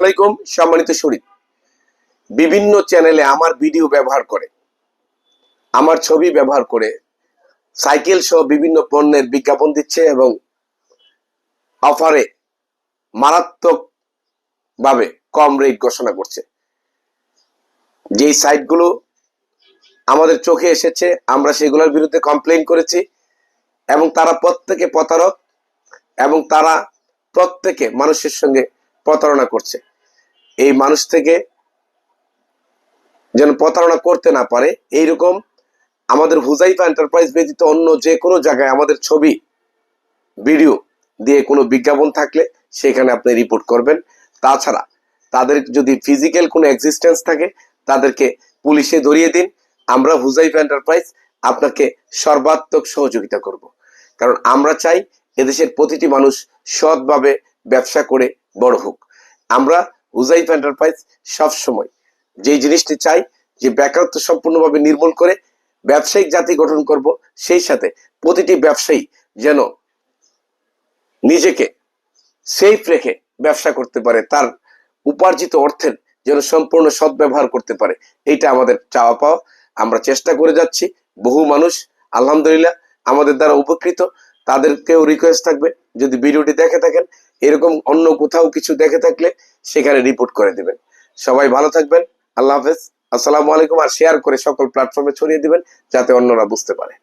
আলাইকুম, সম্মানিত শরীর। বিভিন্ন চ্যানেলে আমার ভিডিও ব্যবহার করে, আমার ছবি ব্যবহার করে সাইকেল সহ বিভিন্ন পণ্যের বিজ্ঞাপন দিচ্ছে এবং অফারে মারাত্মক ভাবে কম রেট ঘোষণা করছে। যেই সাইটগুলো আমাদের চোখে এসেছে, আমরা সেগুলোর বিরুদ্ধে কমপ্লেন করেছি এবং তারা প্রত্যেকে প্রতারক এবং তারা প্রত্যেকে মানুষের সঙ্গে প্রতারণা করছে। এই মানুষ থেকে যেন প্রতারণা করতে না পারে, এইরকম আমাদের হুজাইফা এন্টারপ্রাইজ ব্যতীত অন্য যে কোনো জায়গায় আমাদের ছবি, ভিডিও দিয়ে কোনো বিজ্ঞাপন থাকলে সেখানে আপনি রিপোর্ট করবেন। তাছাড়া তাদের যদি ফিজিক্যাল কোনো এক্সিস্টেন্স থাকে, তাদেরকে পুলিশে ধরিয়ে দিন। আমরা হুজাইফা এন্টারপ্রাইজ আপনাকে সর্বাত্মক সহযোগিতা করব। কারণ আমরা চাই এদেশের প্রতিটি মানুষ সৎভাবে ব্যবসা করে বড় হোক। আমরা হুজাইফ এন্টারপ্রাইজ সব সময় যেই জিনিসটি চাই, যে বেকারত্ব সম্পূর্ণভাবে নির্মূল করে ব্যবসায়িক জাতি গঠন করব, সেই সাথে প্রতিটি ব্যবসায়ী যেন নিজেকে সেফ রেখে ব্যবসা করতে পারে, তার উপার্জিত অর্থের যেন সম্পূর্ণ সদ্ব্যবহার করতে পারে, এইটা আমাদের চাওয়া পাওয়া। আমরা চেষ্টা করে যাচ্ছি, বহু মানুষ, আলহামদুলিল্লাহ, আমাদের দ্বারা উপকৃত, তাদেরকেও রিকোয়েস্ট থাকবে। যদি ভিডিওটি দেখে থাকেন, এরকম অন্য কোথাও কিছু দেখে থাকলে সেখানে রিপোর্ট করে দিবেন। সবাই ভালো থাকবেন, আল্লাহ হাফেজ। আসসালামু আলাইকুম, আর শেয়ার করে সকল প্ল্যাটফর্মে ছড়িয়ে দিবেন, যাতে অন্যরা বুঝতে পারে।